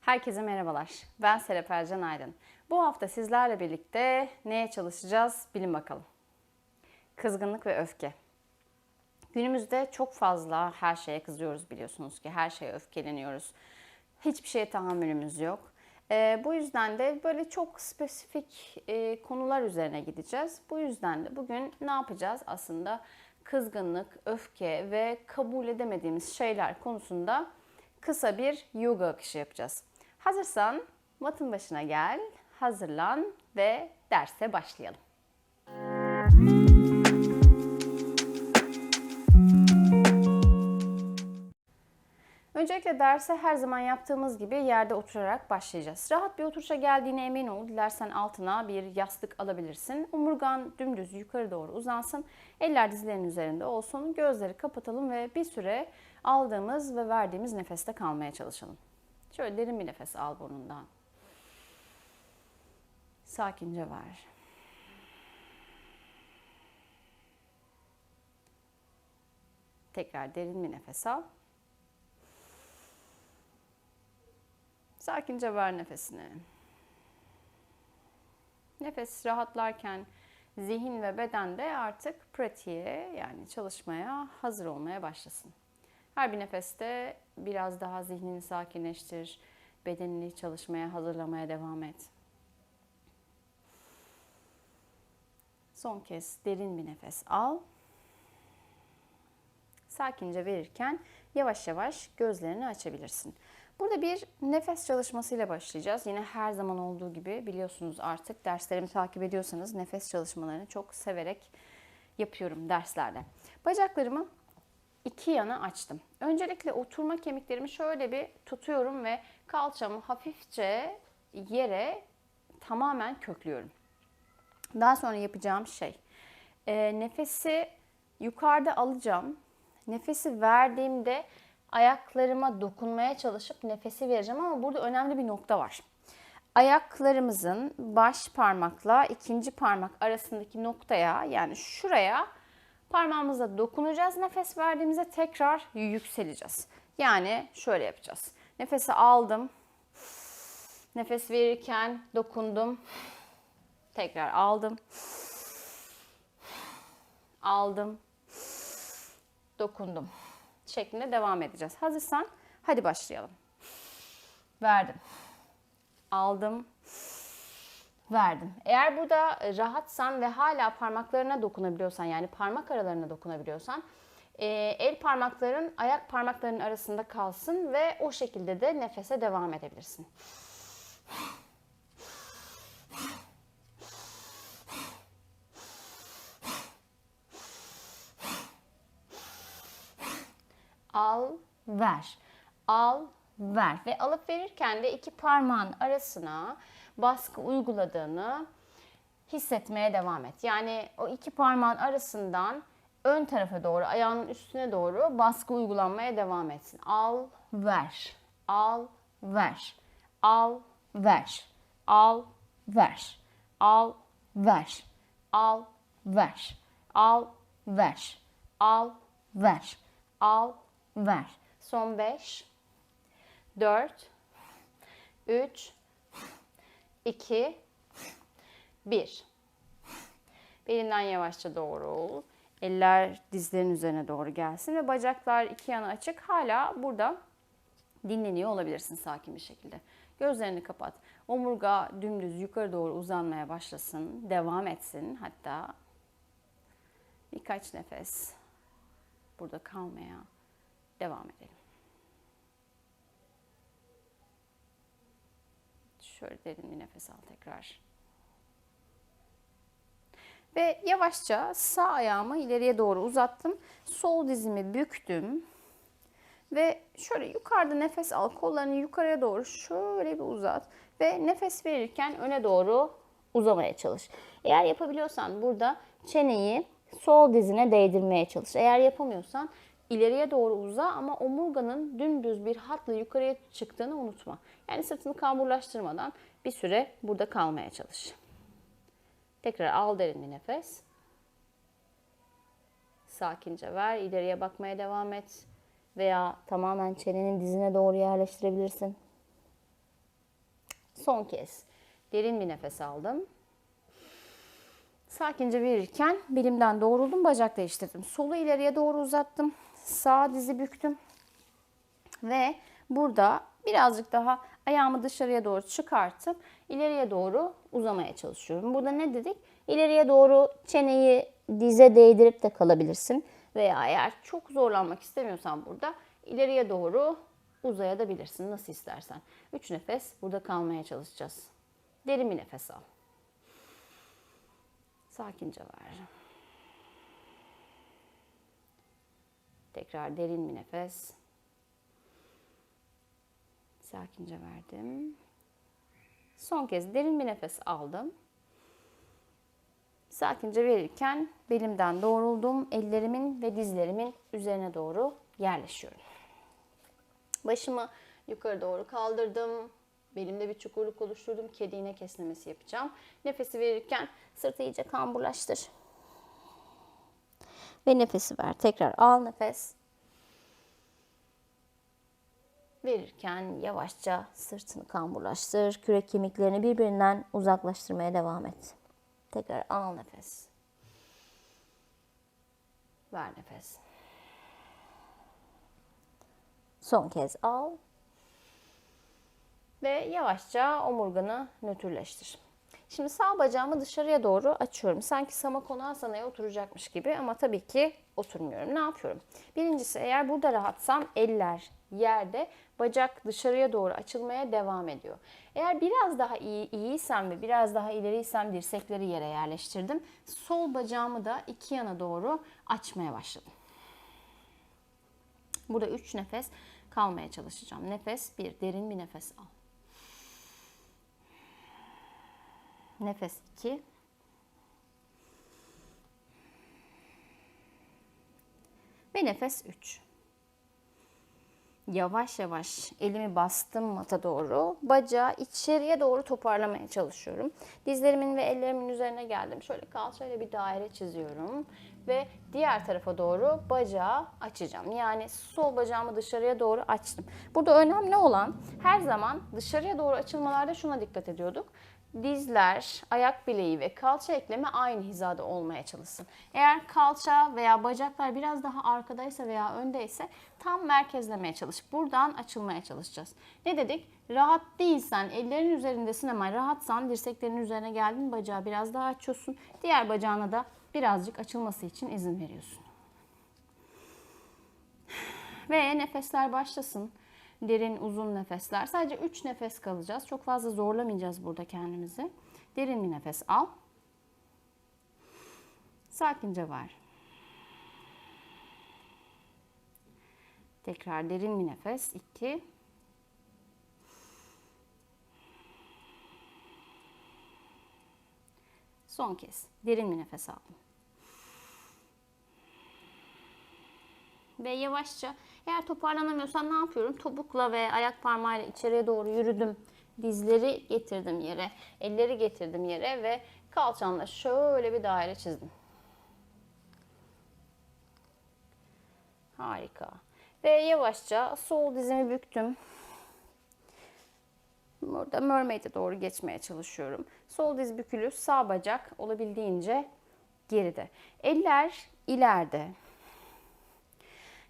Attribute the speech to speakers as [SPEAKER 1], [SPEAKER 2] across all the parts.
[SPEAKER 1] Herkese merhabalar. Ben Serap Ercan Aydın. Bu hafta sizlerle birlikte neye çalışacağız bilin bakalım. Kızgınlık ve öfke. Günümüzde çok fazla her şeye kızıyoruz biliyorsunuz ki. Her şeye öfkeleniyoruz. Hiçbir şeye tahammülümüz yok. Ee, bu yüzden de böyle çok spesifik e, konular üzerine gideceğiz. Bu yüzden de bugün ne yapacağız? Aslında kızgınlık, öfke ve kabul edemediğimiz şeyler konusunda kısa bir yoga akışı yapacağız. Hazırsan matın başına gel, hazırlan ve derse başlayalım. Öncelikle derse her zaman yaptığımız gibi yerde oturarak başlayacağız. Rahat bir oturuşa geldiğine emin ol. Dilersen altına bir yastık alabilirsin. Omurgan dümdüz yukarı doğru uzansın. Eller dizlerin üzerinde olsun. Gözleri kapatalım ve bir süre aldığımız ve verdiğimiz nefeste kalmaya çalışalım. Şöyle derin bir nefes al burnundan. Sakince ver. Tekrar derin bir nefes al. Sakince ver nefesini. Nefes rahatlarken zihin ve beden de artık pratiğe yani çalışmaya hazır olmaya başlasın. Her bir nefeste biraz daha zihnini sakinleştir, bedenini çalışmaya hazırlamaya devam et. Son kez derin bir nefes al. Sakince verirken yavaş yavaş gözlerini açabilirsin. Burada bir nefes çalışmasıyla başlayacağız. Yine her zaman olduğu gibi biliyorsunuz artık derslerimi takip ediyorsanız nefes çalışmalarını çok severek yapıyorum derslerde. Bacaklarımı iki yana açtım. Öncelikle oturma kemiklerimi şöyle bir tutuyorum ve kalçamı hafifçe yere tamamen köklüyorum. Daha sonra yapacağım şey e, nefesi yukarıda alacağım. Nefesi verdiğimde ayaklarıma dokunmaya çalışıp nefesi vereceğim ama burada önemli bir nokta var. Ayaklarımızın baş parmakla ikinci parmak arasındaki noktaya yani şuraya parmağımızla dokunacağız. Nefes verdiğimizde tekrar yükseleceğiz. Yani şöyle yapacağız. Nefesi aldım. Nefes verirken dokundum. Tekrar aldım. Aldım. Dokundum şeklinde devam edeceğiz. Hazırsan hadi başlayalım. Verdim. Aldım. Verdim. Eğer burada rahatsan ve hala parmaklarına dokunabiliyorsan yani parmak aralarına dokunabiliyorsan e, el parmakların ayak parmaklarının arasında kalsın ve o şekilde de nefese devam edebilirsin. Al, ver. Al, ver. Ve alıp verirken de iki parmağın arasına baskı uyguladığını hissetmeye devam et. Yani o iki parmağın arasından ön tarafa doğru, ayağının üstüne doğru baskı uygulanmaya devam etsin. Al, ver. Al, ver. Al, ver. Al, ver. Al, ver. Al, ver. Al, ver. Al, ver. Al, ver. Son 5, 4, 3, 2, 1. Belinden yavaşça doğrul. Eller dizlerin üzerine doğru gelsin ve bacaklar iki yana açık. Hala burada dinleniyor olabilirsin sakin bir şekilde. Gözlerini kapat. Omurga dümdüz yukarı doğru uzanmaya başlasın. Devam etsin. Hatta birkaç nefes burada kalmaya devam edelim. Şöyle derin bir nefes al tekrar. Ve yavaşça sağ ayağımı ileriye doğru uzattım. Sol dizimi büktüm. Ve şöyle yukarıda nefes al. Kollarını yukarıya doğru şöyle bir uzat. Ve nefes verirken öne doğru uzamaya çalış. Eğer yapabiliyorsan burada çeneyi sol dizine değdirmeye çalış. Eğer yapamıyorsan ileriye doğru uza ama omurganın dümdüz bir hatla yukarıya çıktığını unutma. Yani sırtını kamburlaştırmadan bir süre burada kalmaya çalış. Tekrar al derin bir nefes. Sakince ver. İleriye bakmaya devam et. Veya tamamen çenenin dizine doğru yerleştirebilirsin. Son kez derin bir nefes aldım. Sakince verirken belimden doğruldum, bacak değiştirdim. Solu ileriye doğru uzattım. Sağ dizi büktüm. Ve burada birazcık daha ayağımı dışarıya doğru çıkartıp ileriye doğru uzamaya çalışıyorum. Burada ne dedik? İleriye doğru çeneyi dize değdirip de kalabilirsin. Veya eğer çok zorlanmak istemiyorsan burada ileriye doğru uzayabilirsin. Nasıl istersen. 3 nefes burada kalmaya çalışacağız. Derin bir nefes al. Sakince ver. Tekrar derin bir nefes. Sakince verdim. Son kez derin bir nefes aldım. Sakince verirken belimden doğruldum. Ellerimin ve dizlerimin üzerine doğru yerleşiyorum. Başımı yukarı doğru kaldırdım. Belimde bir çukurluk oluşturdum. Kedi iğne esnemesi yapacağım. Nefesi verirken sırtı iyice kamburlaştır. Ve nefesi ver. Tekrar al nefes. Verirken yavaşça sırtını kamburlaştır. Kürek kemiklerini birbirinden uzaklaştırmaya devam et. Tekrar al nefes. Ver nefes. Son kez al. Ve yavaşça omurganı nötrleştir. Şimdi sağ bacağımı dışarıya doğru açıyorum. Sanki Samakonasana oturacakmış gibi ama tabii ki oturmuyorum. Ne yapıyorum? Birincisi eğer burada rahatsam eller yerde, bacak dışarıya doğru açılmaya devam ediyor. Eğer biraz daha iyi iyiysem ve biraz daha ileriysem dirsekleri yere yerleştirdim. Sol bacağımı da iki yana doğru açmaya başladım. Burada 3 nefes kalmaya çalışacağım. Nefes 1, derin bir nefes al. Nefes 2. Ve nefes 3. Yavaş yavaş elimi bastım mata doğru. Bacağı içeriye doğru toparlamaya çalışıyorum. Dizlerimin ve ellerimin üzerine geldim. Şöyle kalçayla bir daire çiziyorum. Ve diğer tarafa doğru bacağı açacağım. Yani sol bacağımı dışarıya doğru açtım. Burada önemli olan her zaman dışarıya doğru açılmalarda şuna dikkat ediyorduk dizler, ayak bileği ve kalça eklemi aynı hizada olmaya çalışsın. Eğer kalça veya bacaklar biraz daha arkadaysa veya öndeyse tam merkezlemeye çalış. Buradan açılmaya çalışacağız. Ne dedik? Rahat değilsen, ellerin üzerindesin ama rahatsan dirseklerin üzerine geldin, bacağı biraz daha açıyorsun. Diğer bacağına da birazcık açılması için izin veriyorsun. Ve nefesler başlasın derin uzun nefesler. Sadece 3 nefes kalacağız. Çok fazla zorlamayacağız burada kendimizi. Derin bir nefes al. Sakince ver. Tekrar derin bir nefes. 2 Son kez derin bir nefes aldım. Ve yavaşça eğer toparlanamıyorsam ne yapıyorum? Topukla ve ayak parmağıyla içeriye doğru yürüdüm. Dizleri getirdim yere, elleri getirdim yere ve kalçamla şöyle bir daire çizdim. Harika. Ve yavaşça sol dizimi büktüm. Burada mermaid'e doğru geçmeye çalışıyorum. Sol diz bükülü, sağ bacak olabildiğince geride. Eller ileride.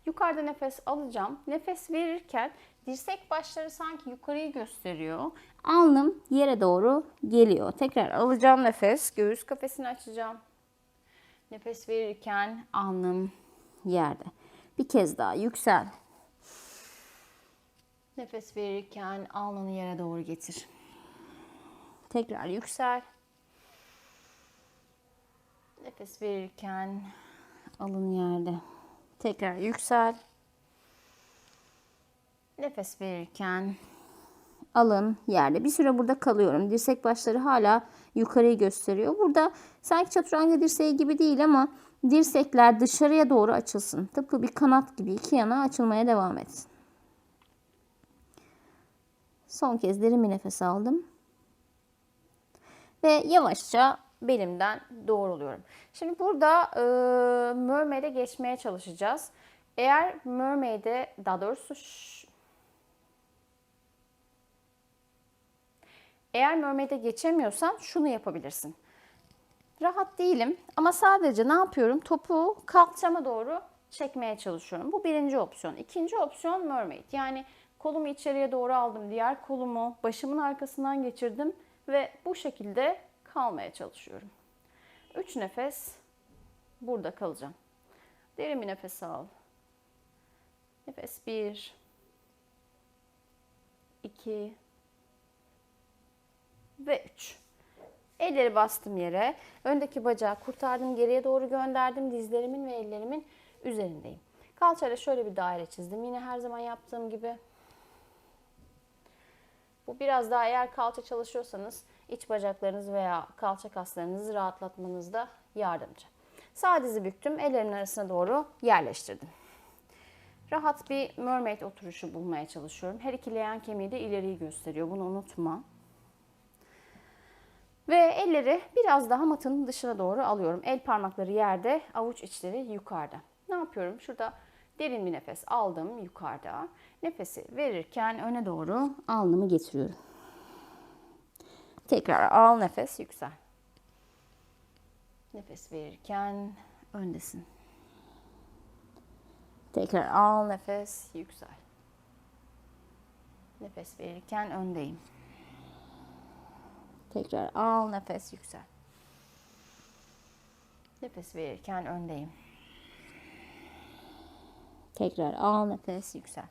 [SPEAKER 1] Yukarıda nefes alacağım. Nefes verirken dirsek başları sanki yukarıyı gösteriyor. Alnım yere doğru geliyor. Tekrar alacağım nefes. Göğüs kafesini açacağım. Nefes verirken alnım yerde. Bir kez daha yüksel. Nefes verirken alnını yere doğru getir. Tekrar yüksel. Nefes verirken alın yerde. Tekrar yüksel. Nefes verirken alın yerde. Bir süre burada kalıyorum. Dirsek başları hala yukarıyı gösteriyor. Burada sanki çaturanga dirseği gibi değil ama dirsekler dışarıya doğru açılsın. Tıpkı bir kanat gibi iki yana açılmaya devam etsin. Son kez derin bir nefes aldım. Ve yavaşça belimden doğruluyorum. Şimdi burada e, mermaid'e geçmeye çalışacağız. Eğer mermaid'e daha doğrusu eğer mermaid'e geçemiyorsan şunu yapabilirsin. Rahat değilim ama sadece ne yapıyorum? Topuğu kalçama doğru çekmeye çalışıyorum. Bu birinci opsiyon. İkinci opsiyon mermaid. Yani kolumu içeriye doğru aldım. Diğer kolumu başımın arkasından geçirdim ve bu şekilde kalmaya çalışıyorum. Üç nefes burada kalacağım. Derin bir nefes al. Nefes bir, iki ve üç. Elleri bastım yere. Öndeki bacağı kurtardım. Geriye doğru gönderdim. Dizlerimin ve ellerimin üzerindeyim. Kalçayla şöyle bir daire çizdim. Yine her zaman yaptığım gibi. Bu biraz daha eğer kalça çalışıyorsanız iç bacaklarınız veya kalça kaslarınızı rahatlatmanızda yardımcı. Sağ dizi büktüm. Ellerimin arasına doğru yerleştirdim. Rahat bir mermaid oturuşu bulmaya çalışıyorum. Her iki leğen kemiği de ileriyi gösteriyor. Bunu unutma. Ve elleri biraz daha matın dışına doğru alıyorum. El parmakları yerde, avuç içleri yukarıda. Ne yapıyorum? Şurada derin bir nefes aldım yukarıda. Nefesi verirken öne doğru alnımı getiriyorum. Tekrar al nefes yüksel. Nefes verirken öndesin. Tekrar al nefes yüksel. Nefes verirken öndeyim. Tekrar al nefes yüksel. Nefes verirken öndeyim. Tekrar al nefes yüksel.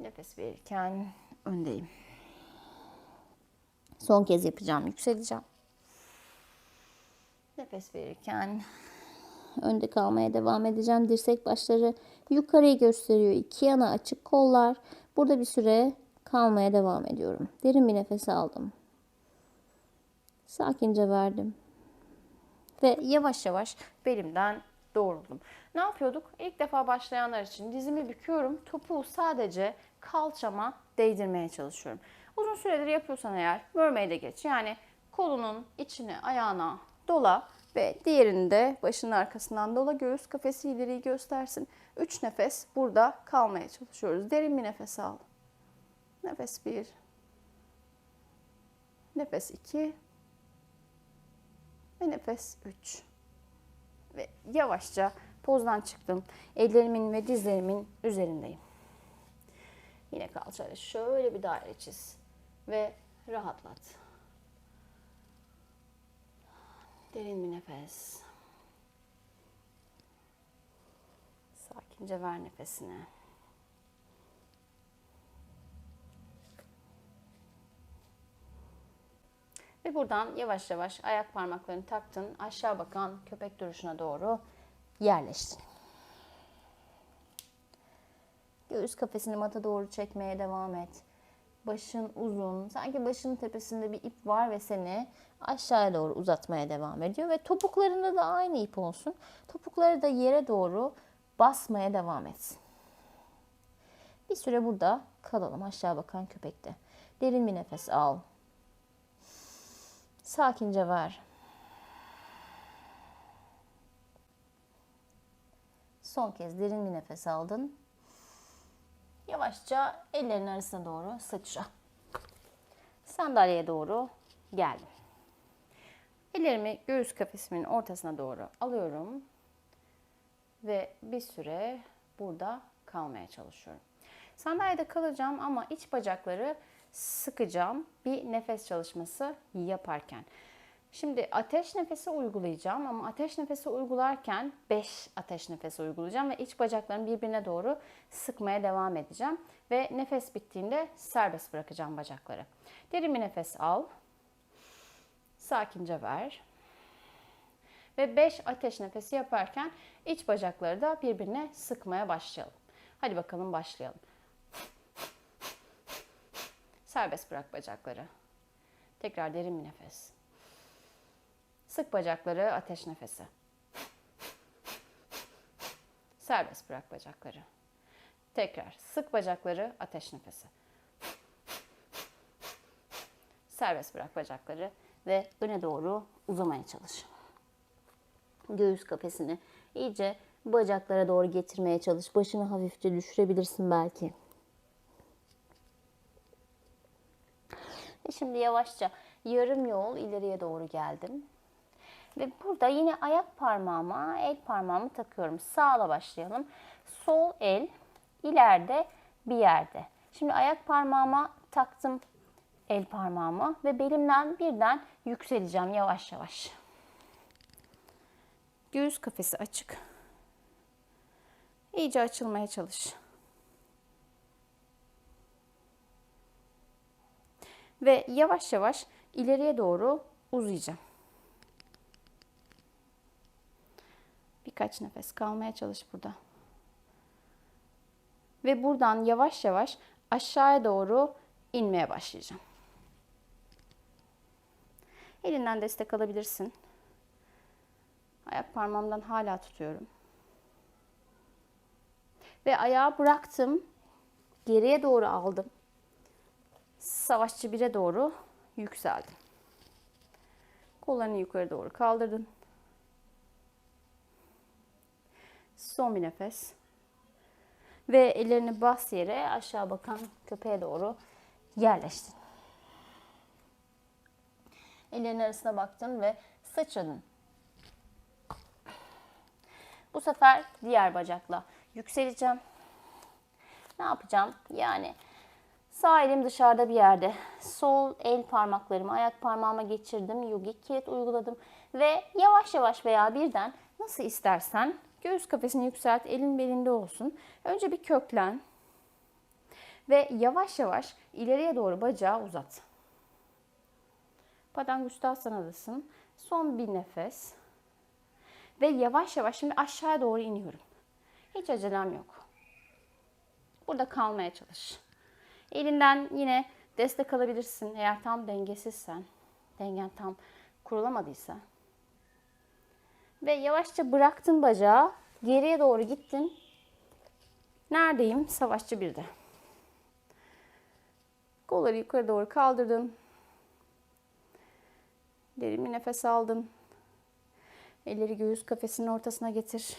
[SPEAKER 1] Nefes verirken öndeyim. Son kez yapacağım. Yükseleceğim. Nefes verirken önde kalmaya devam edeceğim. Dirsek başları yukarıyı gösteriyor. İki yana açık kollar. Burada bir süre kalmaya devam ediyorum. Derin bir nefes aldım. Sakince verdim. Ve yavaş yavaş belimden doğruldum. Ne yapıyorduk? İlk defa başlayanlar için dizimi büküyorum. Topuğu sadece kalçama değdirmeye çalışıyorum. Uzun süredir yapıyorsan eğer mermaid'e geç. Yani kolunun içine, ayağına dola ve diğerini de başının arkasından dola. Göğüs kafesi ileriyi göstersin. 3 nefes burada kalmaya çalışıyoruz. Derin bir nefes al. Nefes 1. Nefes 2. Ve nefes 3. Ve yavaşça pozdan çıktım. Ellerimin ve dizlerimin üzerindeyim. Yine kalçayla şöyle bir daire çiz. Ve rahatlat. Derin bir nefes. Sakince ver nefesini. Ve buradan yavaş yavaş ayak parmaklarını taktın. Aşağı bakan köpek duruşuna doğru yerleştin. Göğüs kafesini mata doğru çekmeye devam et. Başın uzun. Sanki başının tepesinde bir ip var ve seni aşağıya doğru uzatmaya devam ediyor. Ve topuklarında da aynı ip olsun. Topukları da yere doğru basmaya devam etsin. Bir süre burada kalalım aşağı bakan köpekte. Derin bir nefes al. Sakince ver. Son kez derin bir nefes aldın. Yavaşça ellerin arasına doğru sıçra. Sandalyeye doğru geldim. Ellerimi göğüs kafesimin ortasına doğru alıyorum. Ve bir süre burada kalmaya çalışıyorum. Sandalyede kalacağım ama iç bacakları sıkacağım bir nefes çalışması yaparken. Şimdi ateş nefesi uygulayacağım ama ateş nefesi uygularken 5 ateş nefesi uygulayacağım ve iç bacaklarımı birbirine doğru sıkmaya devam edeceğim. Ve nefes bittiğinde serbest bırakacağım bacakları. Derin bir nefes al. Sakince ver. Ve 5 ateş nefesi yaparken iç bacakları da birbirine sıkmaya başlayalım. Hadi bakalım başlayalım. Serbest bırak bacakları. Tekrar derin bir nefes. Sık bacakları, ateş nefesi. Serbest bırak bacakları. Tekrar sık bacakları, ateş nefesi. Serbest bırak bacakları ve öne doğru uzamaya çalış. Göğüs kafesini iyice bacaklara doğru getirmeye çalış. Başını hafifçe düşürebilirsin belki. Ve şimdi yavaşça yarım yol ileriye doğru geldim. Ve burada yine ayak parmağıma el parmağımı takıyorum. Sağla başlayalım. Sol el ileride bir yerde. Şimdi ayak parmağıma taktım el parmağımı ve belimden birden yükseleceğim yavaş yavaş. Göğüs kafesi açık. İyice açılmaya çalış. Ve yavaş yavaş ileriye doğru uzayacağım. Birkaç nefes kalmaya çalış burada. Ve buradan yavaş yavaş aşağıya doğru inmeye başlayacağım. Elinden destek alabilirsin. Ayak parmağımdan hala tutuyorum. Ve ayağı bıraktım. Geriye doğru aldım. Savaşçı 1'e doğru yükseldim. Kollarını yukarı doğru kaldırdın. Son bir nefes. Ve ellerini bas yere aşağı bakan köpeğe doğru yerleştin. Ellerin arasına baktın ve sıçradın. Bu sefer diğer bacakla yükseleceğim. Ne yapacağım? Yani sağ elim dışarıda bir yerde. Sol el parmaklarımı ayak parmağıma geçirdim. Yogi kirit uyguladım. Ve yavaş yavaş veya birden nasıl istersen göğüs kafesini yükselt. Elin belinde olsun. Önce bir köklen. Ve yavaş yavaş ileriye doğru bacağı uzat. Padangusthasana'dasın. Son bir nefes. Ve yavaş yavaş şimdi aşağıya doğru iniyorum. Hiç acelem yok. Burada kalmaya çalış. Elinden yine destek alabilirsin eğer tam dengesizsen. Dengen tam kurulamadıysa. Ve yavaşça bıraktın bacağı. Geriye doğru gittin. Neredeyim? Savaşçı birde. Kolları yukarı doğru kaldırdım. Derin bir nefes aldın. Elleri göğüs kafesinin ortasına getir.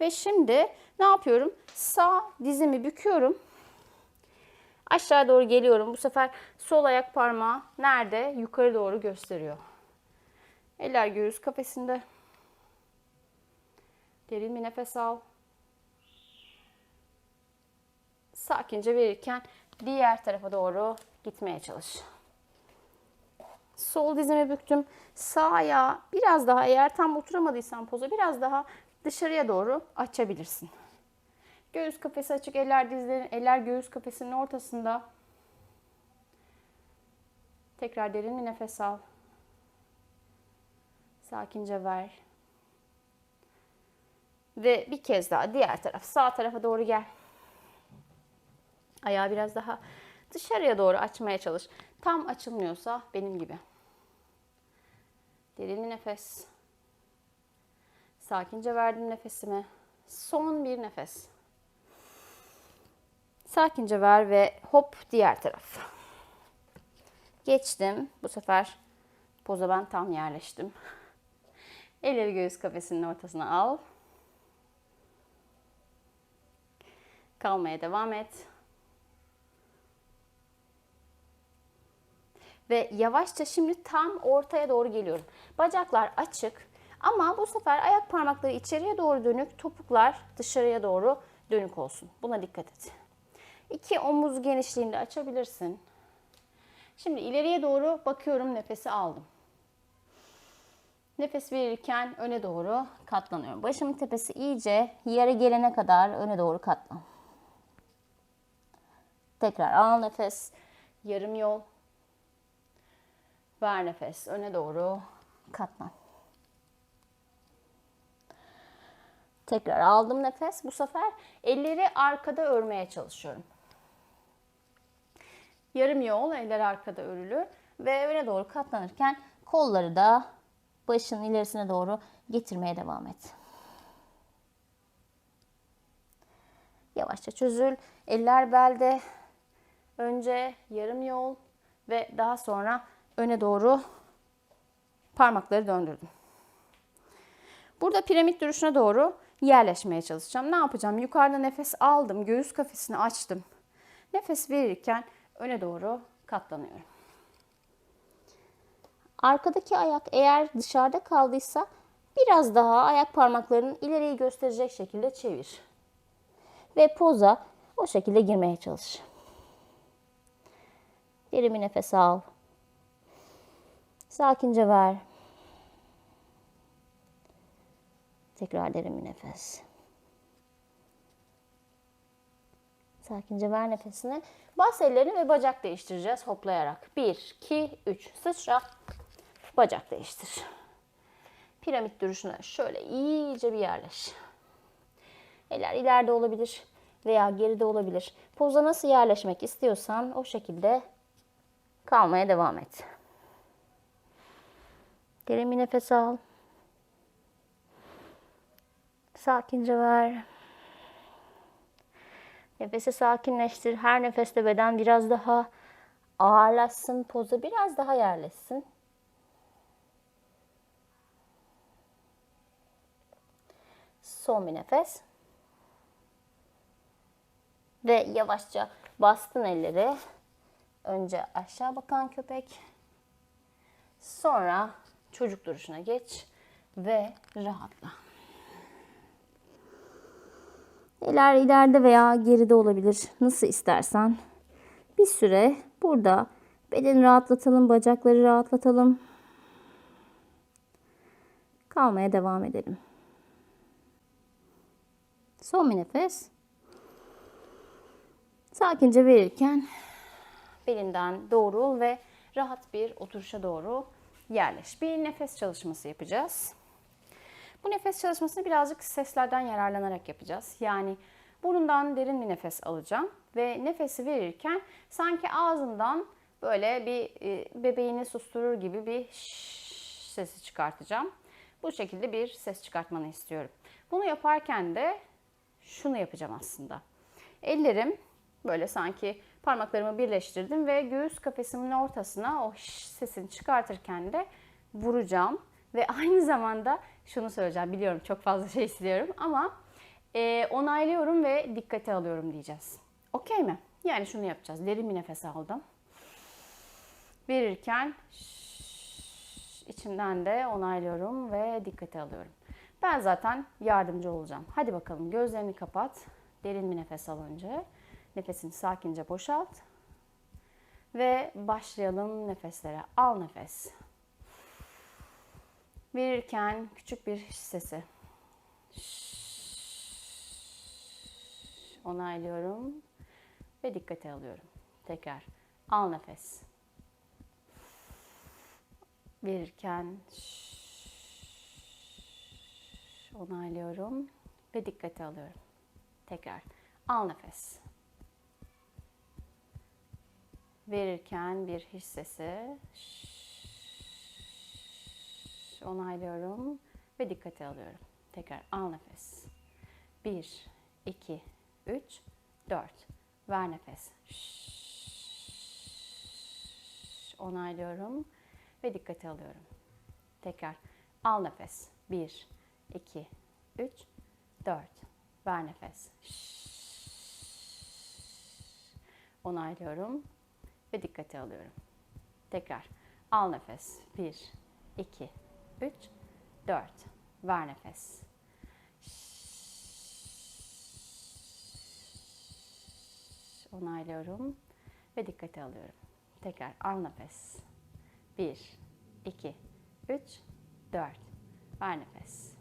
[SPEAKER 1] Ve şimdi ne yapıyorum? Sağ dizimi büküyorum. Aşağı doğru geliyorum. Bu sefer sol ayak parmağı nerede? Yukarı doğru gösteriyor. Eller göğüs kafesinde. Derin bir nefes al. Sakince verirken diğer tarafa doğru gitmeye çalış. Sol dizimi büktüm. Sağ ayağı biraz daha eğer tam oturamadıysan poza biraz daha dışarıya doğru açabilirsin. Göğüs kafesi açık, eller dizlerin, eller göğüs kafesinin ortasında. Tekrar derin bir nefes al. Sakince ver. Ve bir kez daha diğer taraf, sağ tarafa doğru gel. Ayağı biraz daha dışarıya doğru açmaya çalış. Tam açılmıyorsa benim gibi. Derin bir nefes. Sakince verdim nefesimi. Son bir nefes. Sakince ver ve hop diğer taraf. Geçtim. Bu sefer poza ben tam yerleştim. Elleri göğüs kafesinin ortasına al. Kalmaya devam et. Ve yavaşça şimdi tam ortaya doğru geliyorum. Bacaklar açık ama bu sefer ayak parmakları içeriye doğru dönük, topuklar dışarıya doğru dönük olsun. Buna dikkat et. İki omuz genişliğinde açabilirsin. Şimdi ileriye doğru bakıyorum, nefesi aldım. Nefes verirken öne doğru katlanıyorum. Başımın tepesi iyice yere gelene kadar öne doğru katlan. Tekrar al nefes. Yarım yol. Ver nefes. Öne doğru katlan. Tekrar aldım nefes. Bu sefer elleri arkada örmeye çalışıyorum. Yarım yol, eller arkada örülü ve öne doğru katlanırken kolları da başın ilerisine doğru getirmeye devam et. Yavaşça çözül. Eller belde. Önce yarım yol ve daha sonra öne doğru Parmakları döndürdüm. Burada piramit duruşuna doğru yerleşmeye çalışacağım. Ne yapacağım? Yukarıda nefes aldım. Göğüs kafesini açtım. Nefes verirken öne doğru katlanıyorum. Arkadaki ayak eğer dışarıda kaldıysa biraz daha ayak parmaklarını ileriyi gösterecek şekilde çevir. Ve poza o şekilde girmeye çalış. Derin bir nefes al. Sakince ver. Tekrar derin bir nefes. Sakince ver nefesini. Bas ellerini ve bacak değiştireceğiz hoplayarak. 1, 2, 3. Sıçra. Bacak değiştir. Piramit duruşuna şöyle iyice bir yerleş. Eller ileride olabilir veya geride olabilir. Poza nasıl yerleşmek istiyorsan o şekilde kalmaya devam et. Derin bir nefes al. Sakince ver. Nefesi sakinleştir. Her nefeste beden biraz daha ağırlaşsın. Poza biraz daha yerleşsin. Son bir nefes. Ve yavaşça bastın elleri. Önce aşağı bakan köpek. Sonra çocuk duruşuna geç ve rahatla. Eller ileride veya geride olabilir. Nasıl istersen. Bir süre burada bedeni rahatlatalım, bacakları rahatlatalım. Kalmaya devam edelim. Son bir nefes. Sakince verirken belinden doğrul ve rahat bir oturuşa doğru yerleş. Bir nefes çalışması yapacağız. Bu nefes çalışmasını birazcık seslerden yararlanarak yapacağız. Yani burundan derin bir nefes alacağım ve nefesi verirken sanki ağzımdan böyle bir e, bebeğini susturur gibi bir sesi çıkartacağım. Bu şekilde bir ses çıkartmanı istiyorum. Bunu yaparken de şunu yapacağım aslında. Ellerim böyle sanki parmaklarımı birleştirdim ve göğüs kafesimin ortasına o sesini çıkartırken de vuracağım. Ve aynı zamanda şunu söyleyeceğim. Biliyorum çok fazla şey istiyorum ama e, onaylıyorum ve dikkate alıyorum diyeceğiz. Okey mi? Yani şunu yapacağız. Derin bir nefes aldım. Verirken içimden de onaylıyorum ve dikkate alıyorum. Ben zaten yardımcı olacağım. Hadi bakalım gözlerini kapat. Derin bir nefes al önce. Nefesini sakince boşalt. Ve başlayalım nefeslere. Al nefes. Verirken küçük bir sesi. Onaylıyorum ve dikkate alıyorum. Tekrar al nefes. Verirken onaylıyorum ve dikkate alıyorum. Tekrar al nefes. Verirken bir hissesi onaylıyorum ve dikkate alıyorum. Tekrar al nefes. 1, 2, 3, 4. Ver nefes. Onaylıyorum ve dikkate alıyorum. Tekrar al nefes. 1, 2, 3, 4. Ver nefes. Onaylıyorum ve dikkate alıyorum. Tekrar al nefes. 1, 2, 3, 4. Ver nefes. Onaylıyorum ve dikkate alıyorum. Tekrar al nefes. 1, 2, 3, 4. Ver nefes.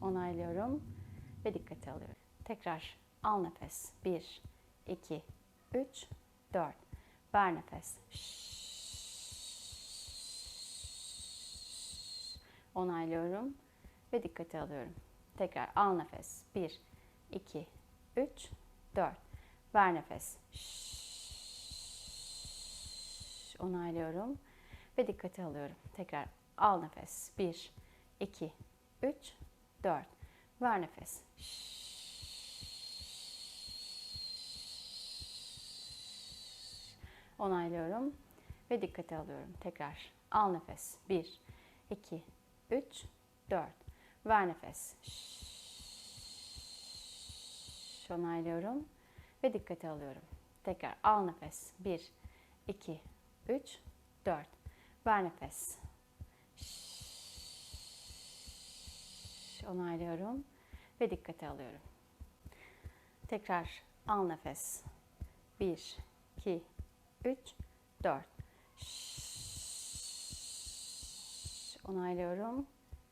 [SPEAKER 1] Onaylıyorum ve dikkate alıyorum. Tekrar al nefes. 1, 2, 3, 4. Ver nefes. Onaylıyorum ve dikkate alıyorum. Tekrar al nefes. 1, 2, 3, 4. Ver nefes. Onaylıyorum ve dikkate alıyorum. Tekrar al nefes. 1, 2, 3, 4. Ver nefes. Onaylıyorum ve dikkate alıyorum. Tekrar al nefes. 1, 2, 3, 4. Ver nefes. Onaylıyorum ve dikkate alıyorum. Tekrar al nefes. 1, 2, 3, 4. Ver nefes. Şşş. Onaylıyorum ve dikkate alıyorum. Tekrar al nefes. 1, 2, 3, 4. Onaylıyorum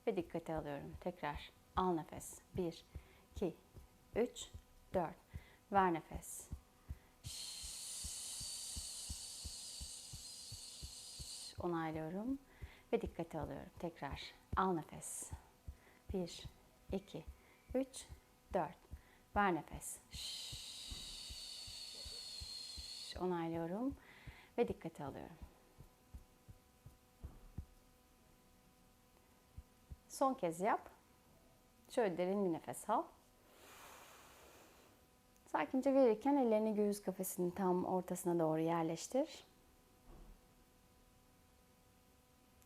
[SPEAKER 1] ve dikkate alıyorum. Tekrar al nefes. 1, 2, 3, 4. Ver nefes. Onaylıyorum ve dikkate alıyorum. Tekrar al nefes. 1, 2, 3, 4. Ver nefes. Onaylıyorum ve dikkate alıyorum. Son kez yap. Şöyle derin bir nefes al. Sakince verirken ellerini göğüs kafesinin tam ortasına doğru yerleştir.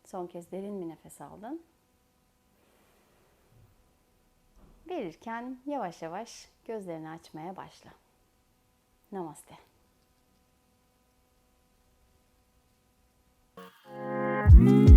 [SPEAKER 1] Son kez derin bir nefes aldın. Verirken yavaş yavaş gözlerini açmaya başla. Namaste.
[SPEAKER 2] Thank